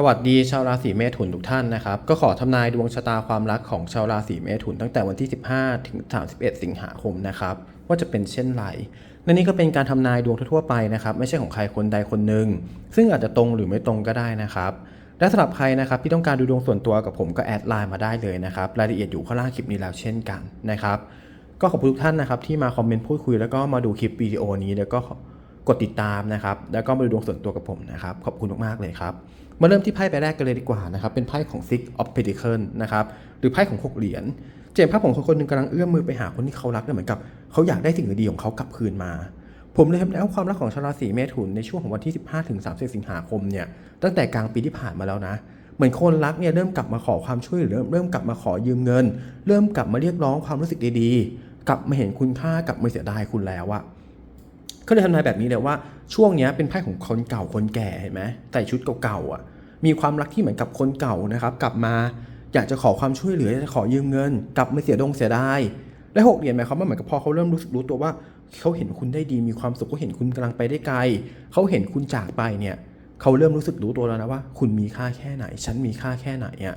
สวัสดีชาวราศีเมถุนทุกท่านนะครับ ก็ขอทำนายดวงชะตาความรักของชาวราศีเมถุนตั้งแต่วันที่ 15 ถึง 31 สิงหาคมนะครับ ว่าจะเป็นเช่นไรและนี่ก็เป็นการทำนายดวงทั่วไปนะครับ ไม่ใช่ของใครคนใดคนหนึ่งซึ่งอาจจะตรงหรือไม่ตรงก็ได้นะครับ และสำหรับใครนะครับที่ต้องการดูดวงส่วนตัวกับผมก็แอดไลน์มาได้เลยนะครับรายละเอียดอยู่ข้างล่างคลิปนี้แล้วเช่นกันนะครับ ก็ขอบคุณทุกท่านนะครับที่มาคอมเมนต์พูดคุยแล้วก็มาดูคลิปวิดีโอนี้แล้วก็ กดติดตามนะครับ แล้วก็มาดูดวงส่วนตัวกับผมนะครับ ขอบคุณมากๆเลยครับ มาเริ่มที่ไพ่ใบแรกกันเลยดีกว่านะครับ เป็นไพ่ของ Six of Pentacles นะครับ หรือไพ่ของหกเหรียญ เจมส์ภาพของคนคนหนึ่งกำลังเอื้อมมือไปหาคนที่เขารักเนี่ยเหมือนกับเขาอยากได้สิ่งดีๆของเขากลับคืนมา ผมเลยทำแล้วความรักของชาวราศีเมถุนในช่วงของวันที่ 15ถึง30 สิงหาคมเนี่ย ตั้งแต่กลางปีที่ผ่านมาแล้วนะ เหมือนคนรักเนี่ยเริ่มกลับมาขอความช่วยเหลือ เริ่มกลับมาขอยืมเงิน เริ่มกลับมาเรียกร้องความรู้สึกดีๆ กลับมาเห็นคุณค่ากลับมาเสียดายคุณแล้วอะ ก็เลยทำนายแบบนี้เลยว่าช่วงนี้เป็นไพ่ของคนเก่าคนแก่เห็นไหมใส่ชุดเก่าๆอะมีความรักที่เหมือนกับคนเก่านะครับ กลับมาอยากจะขอความช่วยเหลืออยากจะขอยืมเงิน กลับมาเสียดงเสียดายและหกเหรียญหมายความว่าเหมือนกับพอเขาเริ่มรู้สึกรู้ตัวว่าเขาเห็นคุณได้ดีมีความสุขเขาเห็นคุณกำลังไปได้ไกลเขาเห็นคุณจากไปเนี่ยเขาเริ่มรู้สึกรู้ตัวแล้วนะว่า คุณมีค่าแค่ไหน ฉันมีค่าแค่ไหนอะ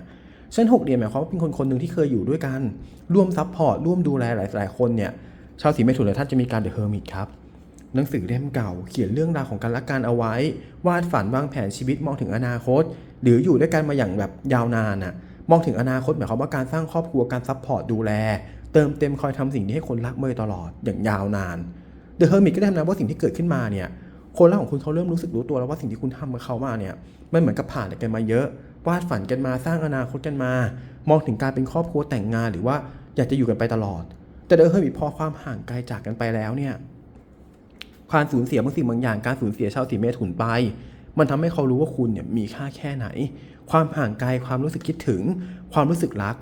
ฉันหกเหรียญหมายความว่าเป็นคนคนหนึ่งที่เคยอยู่ด้วยกัน ร่วมซัพพอร์ตร่วมดูแลหลายๆคนเนี่ยชาวสีเมถุนหลายท่านจะมีการเดอะเฮอร์มิตครับ หนังสือเล่มเก่าเขียนเรื่องราวของการละกันเอาไว้ วาดฝันวางแผนชีวิตมองถึงอนาคต หรืออยู่ด้วยกันมาอย่างแบบยาวนานน่ะมองถึงอนาคตหมายความว่าการสร้างครอบครัวการซัพพอร์ตดูแล เติมเต็มคอยทำสิ่งที่ให้คนรักเมยตลอดอย่างยาวนานเดอะเฮอร์มิตก็ได้ทำนายว่าสิ่งที่เกิดขึ้นมาเนี่ยคนรักของคุณเขาเริ่มรู้สึกรู้ตัวแล้วว่าสิ่งที่คุณทำกับเขามาเนี่ยมันเหมือนกับผ่านกันมาเยอะ วาดฝันกันมาสร้างอนาคตกันมา มองถึงการเป็นครอบครัวแต่งงานหรือว่าอยากจะอยู่กันไปตลอด แต่เดอะเฮอร์มิตพอความห่างไกลจากกันไปแล้วเนี่ย ความสูญเสียบางสิ่งบางอย่างการสูญเสียชาวสีเมถุนไป มันทำให้เขารู้ว่าคุณเนี่ยมีค่าแค่ไหน ความห่างไกลความรู้สึกคิดถึง ความรู้สึกรัก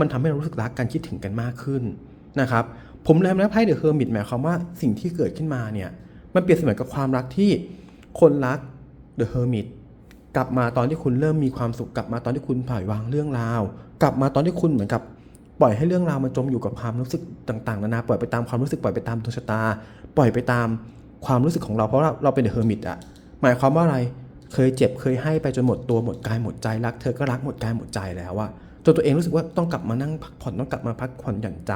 มันทำให้เรารู้สึกรักกันคิดถึงกันมากขึ้นนะครับผมเลยนะไพ่เดอะเฮอร์มิตหมายความว่าสิ่งที่เกิดขึ้นมาเนี่ยมันเปรียบเสมือนกับความรักที่คนรักเดอะเฮอร์มิตกลับมาตอนที่คุณเริ่มมีความสุขกลับมาตอนที่คุณปล่อยวางเรื่องราว กลับมาตอนที่คุณเหมือนกับปล่อยให้เรื่องราวมันจมอยู่กับความรู้สึกต่างๆนานาปล่อยไปตามความรู้สึกปล่อยไปตามดวงชะตา ปล่อยไปตาม ความรู้สึกของเราเพราะเราเราเป็นเดอะเฮอร์มิตอะหมายความว่าอะไรเคยเจ็บเคยให้ไปจนหมดตัวหมดกายหมดใจรักเธอก็รักหมดกายหมดใจแล้วอะจนตัวเองรู้สึกว่าต้องกลับมานั่งพักผ่อนต้องกลับมาพักผ่อนหย่อนใจ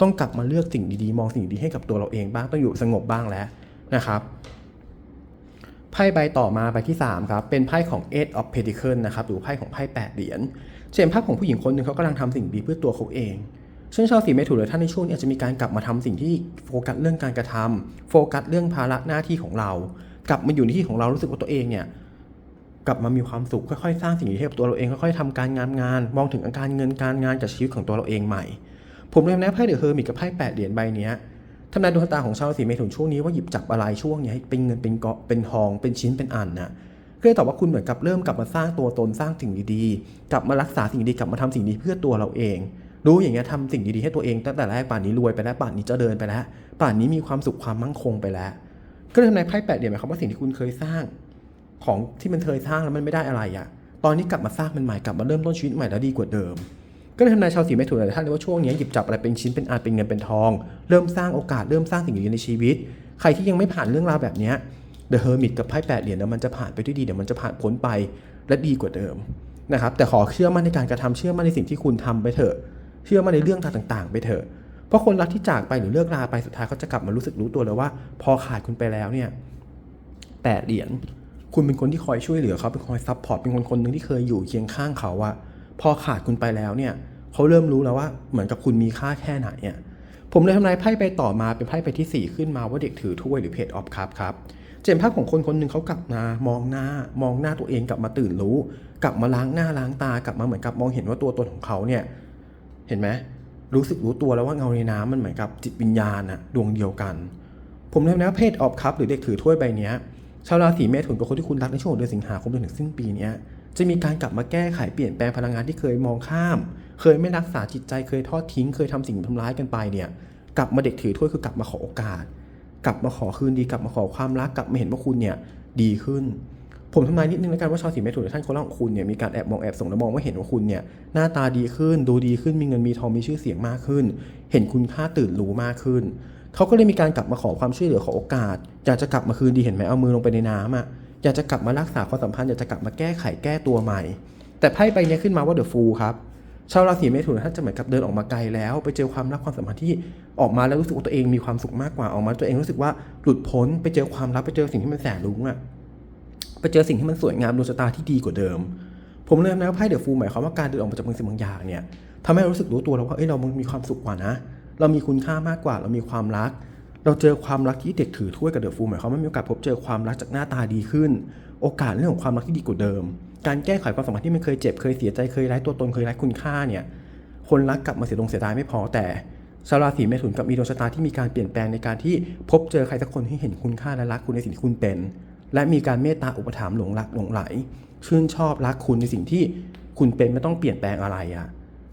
ต้องกลับมาเลือกสิ่งดีๆ มองสิ่งดีให้กับตัวเราเองบ้างต้องอยู่สงบบ้างแล้วนะครับไพ่ใบต่อมาใบที่ 3 ครับ เป็นไพ่ของ Eight of Pentacles นะครับหรือไพ่ของไพ่8เหรียญเช่นภาพของผู้หญิงคนหนึ่งเขากำลังทำสิ่งดีเพื่อตัวเขาเอง ซึ่งชาวสีเมถุนหรือท่านในช่วงนี้อาจจะมีการกลับมาทำสิ่งที่โฟกัสเรื่องการกระทำโฟกัสเรื่องภาระหน้าที่ของเรา กลับมาอยู่ในที่ของเรารู้สึกว่าตัวเองเนี่ยกลับมามีความสุขค่อยๆสร้างสิ่งดีให้กับตัวเราเองค่อยๆทำการงานงาน มองถึงอาการเงินการงานกับชีวิตของตัวเราเองใหม่ ผมเรียนนะไพ่เดอะเฮอร์มิตกับไพ่แปดเหรียญใบเนี้ยทำนายดวงตาของชาวราศีเมถุนช่วงนี้ว่าหยิบจับอะไรช่วงนี้ให้เป็นเงินเป็นเกาะเป็นทองเป็นชิ้นเป็นอันนะก็เลยตอบว่าคุณเหมือนกับเริ่มกลับมาสร้างตัวตนสร้างสิ่งดีๆ กลับมารักษาสิ่งดีกลับมาทำสิ่งดีเพื่อตัวเราเอง รู้อย่างเงี้ยทำสิ่งดีๆให้ตัวเองตั้งแต่แรกป่านนี้รวยไปแล้วป่านนี้เจะเดินไปแล้ว ป่านนี้มีความสุขความมั่งคงไปแล้ว ก็เลยทำนายไพ่แปดเหรียญหมายความว่าสิ่งที่คุณเคยสร้าง ของที่มันเคยสร้างแล้วมันไม่ได้อะไรอะตอนนี้กลับมาสร้างมันใหม่กลับมาเริ่มต้นชีวิตใหม่แล้วดีกว่าเดิม ก็เลยทำนายชาวสีเมถุนหลายท่านเลยว่าช่วงนี้หยิบจับอะไรเป็นชิ้นเป็นอันเป็นเงินเป็นทอง เริ่มสร้างโอกาสเริ่มสร้างสิ่งดีๆในชีวิต ใครที่ยังไม่ผ่านเรื่องราวแบบเนี้ย The Hermit กับไพ่แปดเหรียญเนี่ยมันจะผ่านไปด้วยดีเดี๋ยวมันจะผ่านพ้นไปและดีกว่าเดิมนะครับแต่ขอเชื่อมั่นในการกระทำเชื่อมั่นในสิ่งที่คุณทำไปเถอะ เชื่อมั่นในเรื่องราวต่าง ๆ ไปเถอะ เพราะคนรักที่จากไปหรือเลิกลาไปสุดท้ายเขาจะกลับมารู้สึกรู้ตัวเลยว่า พอขาดคุณไปแล้วเนี่ยแปดเหรียญคุณเป็นคนที่คอยช่วยเหลือเขาเป็นคอยซัพพอร์ตเป็นคนคนหนึ่งที่เคยอยู่เคียงข้างเขาอะพอขาดคุณไปแล้วเนี่ยเขาเริ่มรู้แล้วว่าเหมือนกับคุณมีค่าแค่ไหนอะผมเลยทำนายไพ่ไปต่อมาเป็นไพ่ไปที่ 4 ขึ้นมาว่าเด็กถือถ้วยหรือเพจออฟคัพครับเจนภาพของคนคนหนึ่งเขากลับมามองหน้ามองหน้าตัวเองกลับมาตื่นรู้ กลับมาล้างหน้าล้างตากลับมาเหมือนกับมองเห็นว่าตัวตนของเขาเนี่ย ห็นไหมรู้สึกรู้ตัวแล้วว่าเงาในน้ำมันเหมือนกับจิตวิญญาณอะดวงเดียวกัน ผมเลยนะเพศออฟคัพหรือเด็กถือถ้วยใบนี้ชาวราศีเมถุนกับคนที่คุณรักในช่วงเดือนสิงหาคมจนถึงสิ้นปีนี้จะมีการกลับมาแก้ไขเปลี่ยนแปลงพลังงานที่เคยมองข้าม เคยไม่รักษาจิตใจเคยทอดทิ้ง เคยทำสิ่งทำร้ายกันไปเนี่ย กลับมาเด็กถือถ้วยคือกลับมาขอโอกาส กลับมาขอคืนดีกลับมาขอความรักกลับมาเห็นว่าคุณเนี่ยดีขึ้น ผมทำนายนิดนึงแล้วกันว่าชาวสีเมถุนหรือท่านคนรักของคุณเนี่ยมีการแอบมองแอบส่งแล้วมองว่าเห็นว่าคุณเนี่ยหน้าตาดีขึ้น ดูดีขึ้นมีเงินมีทองมีชื่อเสียงมากขึ้น เห็นคุณค่าตื่นรู้มากขึ้นเขาก็เลยมีการกลับมาขอความช่วยเหลือขอโอกาสอยากจะกลับมาคืนดีเห็นไหมเอามือลงไปในน้ำอะอยากจะกลับมารักษาความสัมพันธ์อยากจะกลับมาแก้ไขแก้ตัวใหม่ แต่ไพ่ใบเนี้ยขึ้นมาว่าเดอะฟูลครับชาวราศีเมถุนท่านจะเหมือนกับเดินออกมาไกลแล้ว ไปเจอความรักความสัมพันธ์ที่ออกมาแล้วรู้สึกว่าตัวเองมีความสุขมากกว่าออกมาตัวเองรู้สึกว่าหลุดพ้นไปเจอความรักไปเจอสิ่งที่มันแสนรุ้งอะ ไปเจอสิ่งที่มันสวยงามดวงชะตาที่ดีกว่าเดิม ผมเลยนะว่าไพ่เดอะฟูลหมายความว่าการเดินออกมาจากบางสิ่งบางอย่างเนี่ยทำให้เรารู้สึกรู้ตัวแล้วว่าเอ้ยเรามีความสุขกว่านะ เรามีคุณค่ามากกว่า เรามีความรัก เราเจอความรักที่เด็กถือถ้วยกับเดอะฟูลหมายความว่ามีโอกาสพบเจอความรักจากหน้าตาดีขึ้น โอกาสเรื่องของความรักที่ดีกว่าเดิม การแก้ไขความสัมพันธ์ที่มันเคยเจ็บเคยเสียใจเคยไร้ตัวตนเคยไร้คุณค่าเนี่ยคนรักกลับมาเสียดงเสียดายไม่พอแต่ชาวราศีเมถุนกับมีดวงชะตาที่มีการเปลี่ยนแปลงในการที่พบเจอใครสักคนที่เห็นคุณค่าและรักคุณในสิ่งที่คุณเป็น และมีการเมตตาอุปถัมภ์หลงรักหลงไหล ชื่นชอบรักคุณในสิ่งที่คุณเป็นไม่ต้องเปลี่ยนแปลงอะไรอะ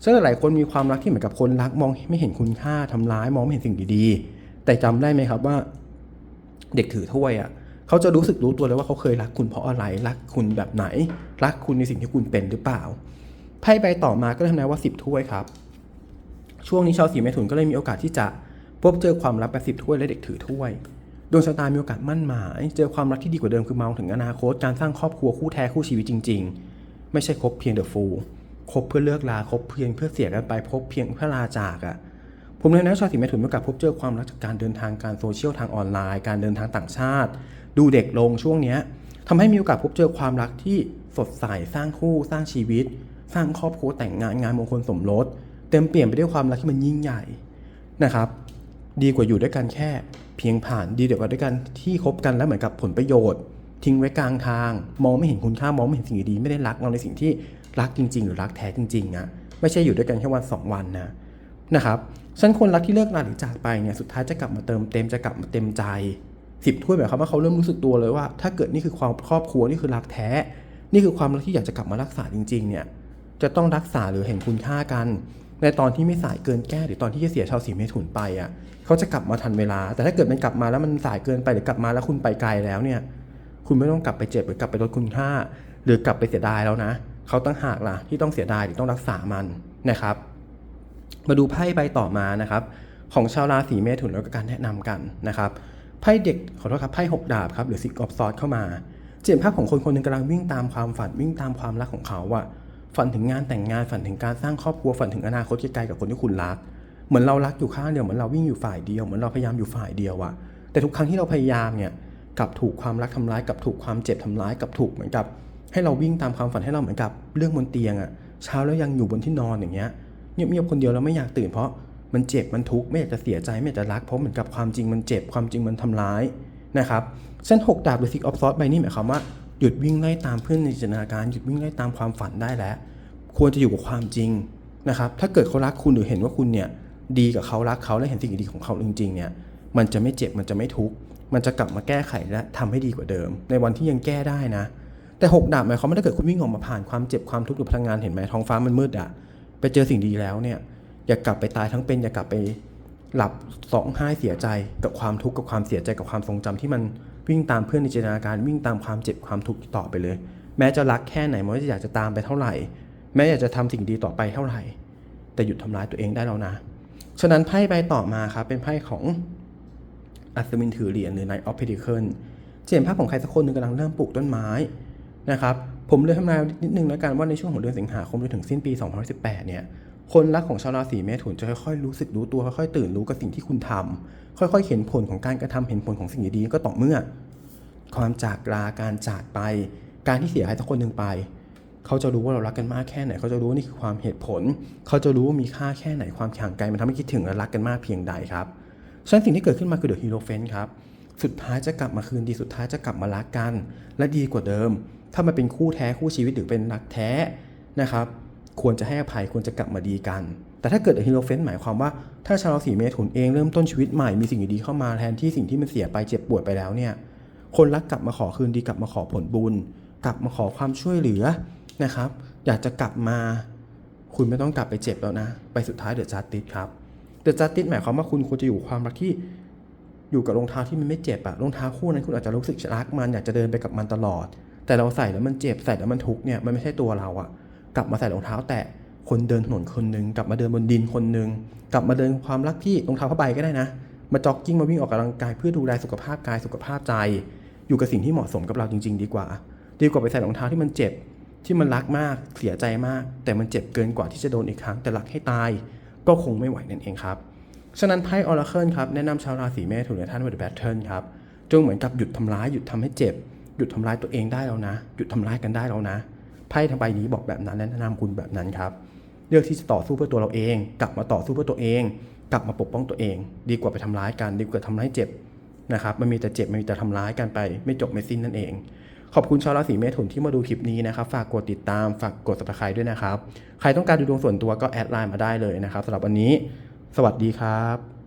ซึ่งหลายคนมีความรักที่เหมือนกับคนรักมองไม่เห็นคุณค่าทำร้ายมองไม่เห็นสิ่งดีๆ แต่จำได้ไหมครับว่า เด็กถือถ้วยอะ่ะเขาจะรู้สึกรู้ตัวเลยว่าเขาเคยรักคุณเพราะอะไรรักคุณแบบไหน รักคุณในสิ่งที่คุณเป็นหรือเปล่าไพ่ใบต่อมาก็ทำนายว่าสิบถ้วยครับ ช่วงนี้ชาวสีเมถุนก็เลยมีโอกาสที่จะพบเจอความรักแบบสิบถ้วยและเด็กถือถ้วย ดวงชะตามีโอกาสมั่นหมาย เจอความรักที่ดีกว่าเดิมคือมองถึงอนาคต การสร้างครอบครัวคู่แท้คู่ชีวิตจริง ๆ ไม่ใช่คบเพียงเดอะฟูลคบเพื่อเลิกลาคบเพียงเพื่อเสียกันไปคบเพียงเพื่อลาจากอะ่ะผมเลยนะชาวสีเมถุนมีโอกาสพบเจอความรักจากการเดินทางการโซเชียลทางออนไลน์ การเดินทางต่างชาติ ดูเด็กลงช่วงเนี้ยทำให้มีโอกาสพบเจอความรักที่สดใสสร้างคู่ สร้างชีวิต สร้างครอบครัวแต่งงานงานมงคลสมรส เต็มเปลี่ยนไปด้วยความรักที่มันยิ่งใหญ่นะครับ ดีกว่าอยู่ด้วยกันแค่ เพียงผ่านดีกว่าด้วยกันที่คบกันแล้วเหมือนกับผลประโยชน์ ทิ้งไว้กลางทาง มองไม่เห็นคุณค่ามองไม่เห็นสิ่งดีๆไม่ได้รักเราในสิ่งที่รักจริง ๆ หรือรักแท้จริงๆอะไม่ใช่อยู่ด้วยกันแค่วันสองวันนะนะครับฉันคนรักที่เลิกลาหรือจากไปเนี่ยสุดท้ายจะกลับมาเติมเต็มจะกลับมาเต็มใจสิบถ้วยหมายความว่าเขาเริ่มรู้สึกตัวเลยว่า ถ้าเกิดนี่คือความครอบครัวนี่คือรักแท้ นี่คือความรักที่อยากจะกลับมารักษาจริง ๆ เนี่ยจะต้องรักษาหรือเห็นคุณค่ากัน ในตอนที่ไม่สายเกินแก้หรือตอนที่จะเสียชาวสีเมถุนไปอะเขาจะกลับมาทันเวลา แต่ถ้าเกิดมันกลับมาแล้วมันสายเกินไปหรือกลับมาแล้วคุณไปไกลแล้วเนี่ย คุณไม่ต้องกลับไปเจ็บหรือกลับไปลดคุณค่า หรือกลับไปเสียดายแล้วนะเขาตั้งหากล่ะที่ต้องเสียดายหรือต้องรักษามันนะครับ มาดูไพ่ใบต่อมานะครับ ของชาวราศีเมถุนแล้วก็การแนะนำกันนะครับไพ่เด็กขอโทษครับไพ่หกดาบครับหรือซิกออฟซอสเข้ามาเจ็บภาพของคนคนหนึ่งกำลังวิ่งตามความฝันวิ่งตามความรักของเขาอะ ฝันถึงงานแต่งงานฝันถึงการสร้างครอบครัวฝันถึงอนาคตไกลๆกับคนที่คุณรัก เหมือนเรารักอยู่ข้างเดียวเหมือนเราวิ่งอยู่ฝ่ายเดียวเหมือนเราพยายามอยู่ฝ่ายเดียวอะแต่ทุกครั้งที่เราพยายามเนี่ยกับถูกความรักทำร้ายกับถูกความเจ็บทำร้ายกับถูกเหมือนกับ ให้เราวิ่งตามความฝันให้เราเหมือนกับเรื่องบนเตียงอะเช้าแล้วยังอยู่บนที่นอนอย่างเงี้ยเงียบๆคนเดียวแล้วไม่อยากตื่นเพราะมันเจ็บมันทุกข์ไม่อยากจะเสียใจไม่อยากจะรักเพราะเหมือนกับความจริงมันเจ็บความจริงมันทำร้ายนะครับเส้นหกดาบหรือซิกออฟซอสใบนี้หมายความว่า หยุดวิ่งไล่ตามเพื่อนในจินตนาการหยุดวิ่งไล่ตามความฝันได้แล้ว ควรจะอยู่กับความจริงนะครับ ถ้าเกิดเขารักคุณหรือเห็นว่าคุณเนี่ยดีกับเขารักเขาและเห็นสิ่งดีๆของเขาจริงๆเนี่ยมันจะไม่เจ็บมันจะไม่ทุกข์มันจะกลับมาแก้ไขและทำให้ดีกว่าเดิม ในวันที่ยังแก้ได้นะ แต่หกดาบหมายความว่าถ้าเกิดคุณวิ่งออกมาผ่านความเจ็บความทุกข์หรือพลังงานเห็นไหมท้องฟ้ามันมืดอะไปเจอสิ่งดีแล้วเนี่ยอย่ากลับไปตายทั้งเป็นอย่ากลับไปหลับสองห้เสียใจกับความทุกข์กับความเสียใจกับความทรงจำที่มัน วิ่งตามเพื่อนในจินตนาการวิ่งตามความเจ็บความทุกข์ต่อไปเลย แม้จะรักแค่ไหนแม้จะอยากจะตามไปเท่าไหร่ แม้อยากจะทำสิ่งดีต่อไปเท่าไหร่ แต่หยุดทำร้ายตัวเองได้แล้วนะฉะนั้นไพ่ใบต่อมาครับเป็นไพ่ของอัศวินถือเหรียญหรือ Knight of Pentacle จะเห็นภาพของใครสักคนหนึ่งกำลังเริ่มปลูกต้นไม้นะครับผมเลยทำนายนิดนึงแล้วกันว่าในช่วงของเดือนสิงหาคมจนถึงสิ้นปี 2018 เนี่ย คนรักของชาวราศีเมถุนจะค่อยๆรู้สึกรู้ตัวค่อยๆตื่นรู้กับสิ่งที่คุณทำค่อยๆเห็นผลของการกระทำเห็นผลของสิ่งดีๆก็ต่อเมื่อ ความจากลาการจากไป การที่เสียใครสักคนหนึ่งไป เขาจะรู้ว่าเรารักกันมากแค่ไหน เขาจะรู้ว่านี่คือความเหตุผล เขาจะรู้ว่ามีค่าแค่ไหนความห่างไกลมันทำให้คิดถึงและรักกันมากเพียงใดครับฉะนั้นสิ่งที่เกิดขึ้นมาคือเดอะฮีโร่เฟนครับสุดท้ายจะกลับมาคืนดีสุดท้ายจะกลับมารักกัน และดีกว่าเดิม ถ้ามันเป็นคู่แท้คู่ชีวิตหรือเป็นรักแท้นะครับ ควรจะให้อภัยควรจะกลับมาดีกัน แต่ถ้าเกิดฮีโรเฟนหมายความว่าถ้าชาวราศีเมถุนเองเริ่มต้นชีวิตใหม่มีสิ่งดีๆเข้ามาแทนที่สิ่งที่มันเสียไปเจ็บปวดไปแล้วเนี่ยคนรักกลับมาขอคืนดีกลับมาขอผลบุญ กลับมาขอความช่วยเหลือนะครับ อยากจะกลับมา คุณไม่ต้องกลับไปเจ็บแล้วนะ ไปสุดท้ายเดอะจัสติสครับเดอะจัสติสหมายความว่าคุณควรจะอยู่ความรักที่อยู่กับรองเท้าที่มันไม่เจ็บอะรองเท้าคู่นั้นคุณอาจจะรู้สึกรักมันอยากจะเดินไปกับมันตลอด แต่เราใส่แล้วมันเจ็บใส่แล้วมันทุกเนี่ยมันไม่ใช่ตัวเราอะ กลับมาใส่รองเท้า แตะคนเดินถนนคนหนึ่งกลับมาเดินบนดินคนหนึ่งกลับมาเดินความรักที่รองเท้าผ้าใบก็ได้นะ มาจ็อกกิ้งมาวิ่งออกกำลังกายเพื่อดูแลสุขภาพกายสุขภาพใจ อยู่กับสิ่งที่เหมาะสมกับเราจริง ๆ ดีกว่า ดีกว่าไปใส่รองเท้าที่มันเจ็บที่มันรักมากเสียใจมาก แต่มันเจ็บเกินกว่าที่จะโดนอีกครั้งแต่รักให้ตาย ก็คงไม่ไหวนั่นเองครับฉะนั้นไพ่ออราเคิลครับแนะนำชาวราศีเมถุนและท่านวัดแบทเทิลครับจงเหมือนกับหยุดทำร้ายหยุดทำให้เจ็บหยุดทำร้ายตัวเองได้แล้วนะ หยุดทำร้ายกันได้แล้วนะ ไพ่ทั้งใบนี้บอกแบบนั้นและแนะนำคุณแบบนั้นครับ เลือกที่จะต่อสู้เพื่อตัวเราเอง กลับมาต่อสู้เพื่อตัวเอง กลับมาปกป้องตัวเอง ดีกว่าไปทำร้ายกันดีกว่าทำร้ายเจ็บนะครับมันมีแต่เจ็บมันมีแต่ทำร้ายกันไปไม่จบไม่สิ้นนั่นเอง ขอบคุณชาวราศีเมถุนที่มาดูคลิปนี้นะครับ ฝากกดติดตามฝากกด subscribe ด้วยนะครับ ใครต้องการดูดวงส่วนตัวก็แอดไลน์มาได้เลยนะครับสำหรับวันนี้ สวัสดีครับ